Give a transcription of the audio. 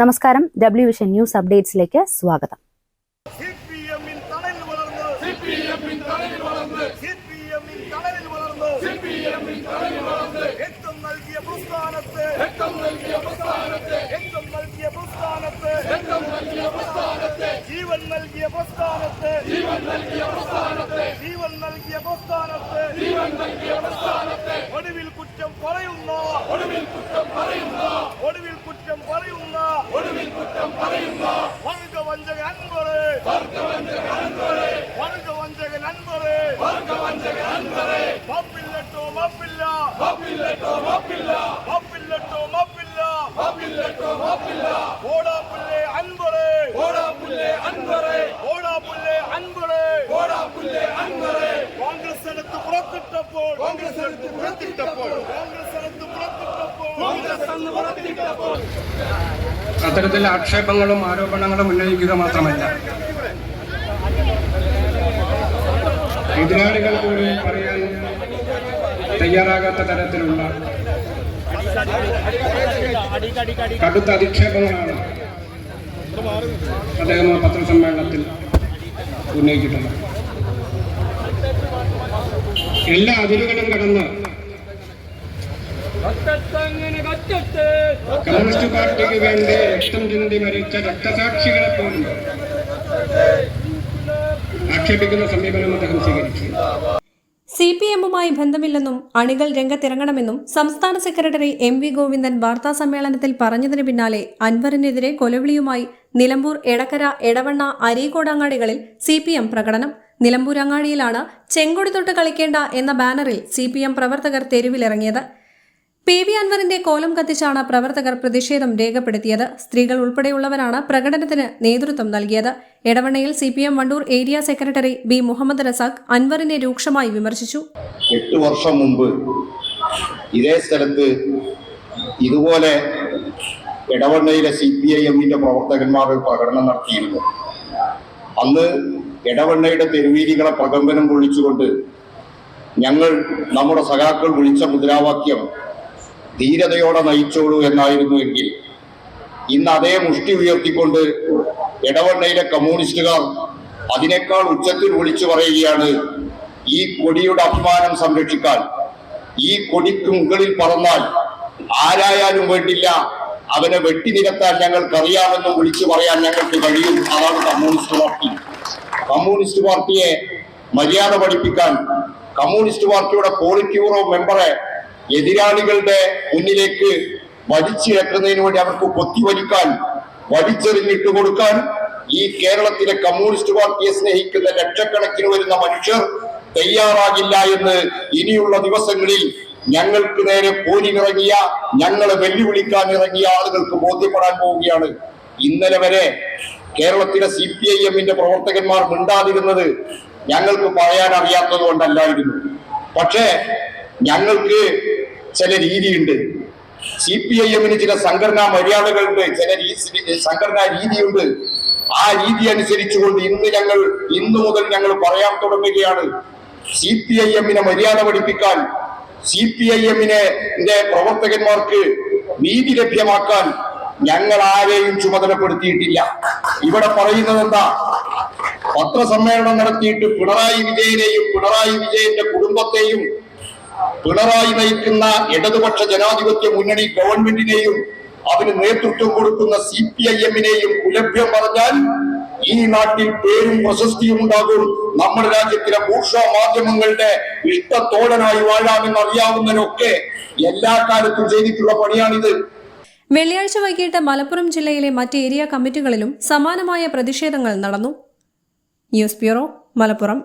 നമസ്കാരം. W vision news അപ്ഡേറ്റ്സിലേക്ക് സ്വാഗതം. ജീവൻ നൽകിയ പ്രസ്ഥാനത്തെ. ജീവൻ നൽകിയ പ്രസ്ഥാനത്തെ. ജീവൻ നൽകിയ പ്രസ്ഥാനത്തെ. ജീവൻ നൽകിയ പ്രസ്ഥാനത്തെ. ഒടുവിൽ കുറ്റം പറയുന്ന. ഒടുവിൽ കുറ്റം പറയുന്ന. കോൺഗ്രസ് എടുത്ത് പുറത്തിട്ടപ്പോൾ. കോൺഗ്രസ് എടുത്ത് പുറത്തിട്ടപ്പോൾ. കോൺഗ്രസ് എടുത്ത് പുറത്തിട്ടപ്പോൾ. കോൺഗ്രസ് എന്ന് പുറത്തിട്ടപ്പോൾ. അത്തരത്തിൽ ആക്ഷേപങ്ങളും ആരോപണങ്ങളും ഉന്നയിക്കുക മാത്രമല്ല. എതിരാളികൾ കൂടി പറയാൻ തയ്യാറാകാത്ത തരത്തിലുള്ള കടുത്ത അധിക്ഷേപങ്ങളാണ് അദ്ദേഹം ആ പത്രസമ്മേളനത്തിൽ ഉന്നയിച്ചിട്ടുള്ളത്. എല്ലാ അതിരുകളും കടന്ന് കമ്മ്യൂണിസ്റ്റ് പാർട്ടിക്ക് വേണ്ടി രക്തം ചിന്തി മരിച്ച രക്തസാക്ഷികളെ പോലും ആക്ഷേപിക്കുന്ന സമീപനം അദ്ദേഹം സി പി എമ്മുമായി ബന്ധമില്ലെന്നും അണികൾ രംഗത്തിറങ്ങണമെന്നും സംസ്ഥാന സെക്രട്ടറി എം വി ഗോവിന്ദൻ വാർത്താ സമ്മേളനത്തിൽ പറഞ്ഞതിന് പിന്നാലെ അൻവറിനെതിരെ കൊലവിളിയുമായി നിലമ്പൂർ എടക്കര എടവണ്ണ അരീക്കോടങ്ങാടികളിൽ സി പി എം പ്രകടനം. നിലമ്പൂർ അങ്ങാടിയിലാണ് ചെങ്കൊടി തൊട്ട് കളിക്കേണ്ട എന്ന ബാനറിൽ സി പി എം പ്രവർത്തകർ തെരുവിലിറങ്ങിയത്. പി വി അൻവറിന്റെ കോലം കത്തിച്ചാണ് പ്രവർത്തകർ പ്രതിഷേധം രേഖപ്പെടുത്തിയത്. സ്ത്രീകൾ ഉൾപ്പെടെയുള്ളവരാണ് പ്രകടനത്തിന് നേതൃത്വം നൽകിയത്. എടവണ്ണയിൽ C P M Wandoor area secretary B Muhammad Razak അൻവറിനെ രൂക്ഷമായി വിമർശിച്ചു. എട്ട് വർഷം മുമ്പ് ഇതേ സ്ഥലത്ത് ഇതുപോലെ ഇടവണ്ണയിലെ സി പി ഐ എമ്മിന്റെ പ്രവർത്തകന്മാർ പ്രകടനം നടത്തിയിരുന്നു. അന്ന് ഇടവണ്ണയുടെ തെരുവീതികളെ പ്രകമ്പനം കൊള്ളിച്ചുകൊണ്ട് ഞങ്ങൾ നമ്മുടെ സഖാക്കൾ വിളിച്ച മുദ്രാവാക്യം ധീരതയോടെ നയിച്ചോളൂ എന്നായിരുന്നു എങ്കിൽ ഇന്ന് അതേ മുഷ്ടി ഉയർത്തിക്കൊണ്ട് ഇടവണ്ണയിലെ കമ്മ്യൂണിസ്റ്റുകാർ അതിനേക്കാൾ ഉച്ചത്തിൽ വിളിച്ചു പറയുകയാണ് ഈ കൊടിയുടെ അഭിമാനം സംരക്ഷിക്കാൻ ഈ കൊടിക്ക് മുകളിൽ പറന്നാൽ ആരായാലും വേണ്ടില്ല അവനെ വെട്ടിനിരത്താൻ ഞങ്ങൾക്കറിയാമെന്നും വിളിച്ചു പറയാൻ ഞങ്ങൾക്ക് കഴിയും. അതാണ് കമ്മ്യൂണിസ്റ്റ് പാർട്ടി. കമ്മ്യൂണിസ്റ്റ് പാർട്ടിയെ മര്യാദ പഠിപ്പിക്കാൻ കമ്മ്യൂണിസ്റ്റ് പാർട്ടിയുടെ പോളിറ്റ് ബ്യൂറോ മെമ്പറെ എതിരാളികളുടെ മുന്നിലേക്ക് വലിച്ചിഴക്കുന്നതിന് വേണ്ടി അവർക്ക് കൊത്തിവലിക്കാൻ വലിച്ചെറിഞ്ഞിട്ട് കൊടുക്കാൻ ഈ കേരളത്തിലെ കമ്മ്യൂണിസ്റ്റ് പാർട്ടിയെ സ്നേഹിക്കുന്ന ലക്ഷക്കണക്കിന് വരുന്ന മനുഷ്യർ തയ്യാറാകില്ല എന്ന് ഇനിയുള്ള ദിവസങ്ങളിൽ ഞങ്ങൾക്ക് നേരെ പോരിനിറങ്ങിയ ഞങ്ങളെ വെല്ലുവിളിക്കാൻ ഇറങ്ങിയ ആളുകൾക്ക് ബോധ്യപ്പെടാൻ പോവുകയാണ്. ഇന്നലെ വരെ കേരളത്തിലെ സി പി ഐ എമ്മിന്റെ പ്രവർത്തകന്മാർ മിണ്ടാതിരുന്നത് ഞങ്ങൾക്ക് പറയാൻ അറിയാത്തത് കൊണ്ടല്ലായിരുന്നു. പക്ഷേ ഞങ്ങൾക്ക് ചില രീതിയുണ്ട്. സി പി ഐ എമ്മിന് ചില സംഘടനാ മര്യാദകളുണ്ട്. ചില സംഘടനാ രീതിയുണ്ട്. ആ രീതി അനുസരിച്ചുകൊണ്ട് ഇന്ന് ഞങ്ങൾ ഇന്നു മുതൽ ഞങ്ങൾ പറയാൻ തുടങ്ങുകയാണ്. സി പി ഐ എമ്മിനെ മര്യാദ പഠിപ്പിക്കാൻ സി പി ഐ എമ്മിനെ പ്രവർത്തകന്മാർക്ക് നീതി ലഭ്യമാക്കാൻ ഞങ്ങൾ ആരെയും ചുമതലപ്പെടുത്തിയിട്ടില്ല. ഇവിടെ പറയുന്നത് എന്താ? പത്രസമ്മേളനം നടത്തിയിട്ട് പിണറായി വിജയനെയും പിണറായി വിജയന്റെ കുടുംബത്തെയും പിണറായി നയിക്കുന്ന ഇടതുപക്ഷ ജനാധിപത്യ മുന്നണി ഗവൺമെന്റിനെയും അതിന് നേതൃത്വം കൊടുക്കുന്ന സി പി ഐ എമ്മിനെയും കുലഭ്യം പറഞ്ഞാൽ ഈ നാട്ടിൽ പേരും പ്രശസ്തിയും ഉണ്ടാകും. നമ്മുടെ രാജ്യത്തിലെ ഭൂഷ മാധ്യമങ്ങളുടെ ഇഷ്ടത്തോടനായി വാഴാമെന്ന് അറിയാവുന്നതിനൊക്കെ എല്ലാ കാലത്തും ചെയ്തിട്ടുള്ള പണിയാണിത്. വെള്ളിയാഴ്ച വൈകിട്ട് മലപ്പുറം ജില്ലയിലെ മറ്റ് ഏരിയ കമ്മിറ്റികളിലും സമാനമായ പ്രതിഷേധങ്ങൾ നടന്നു. News bureau Malappuram.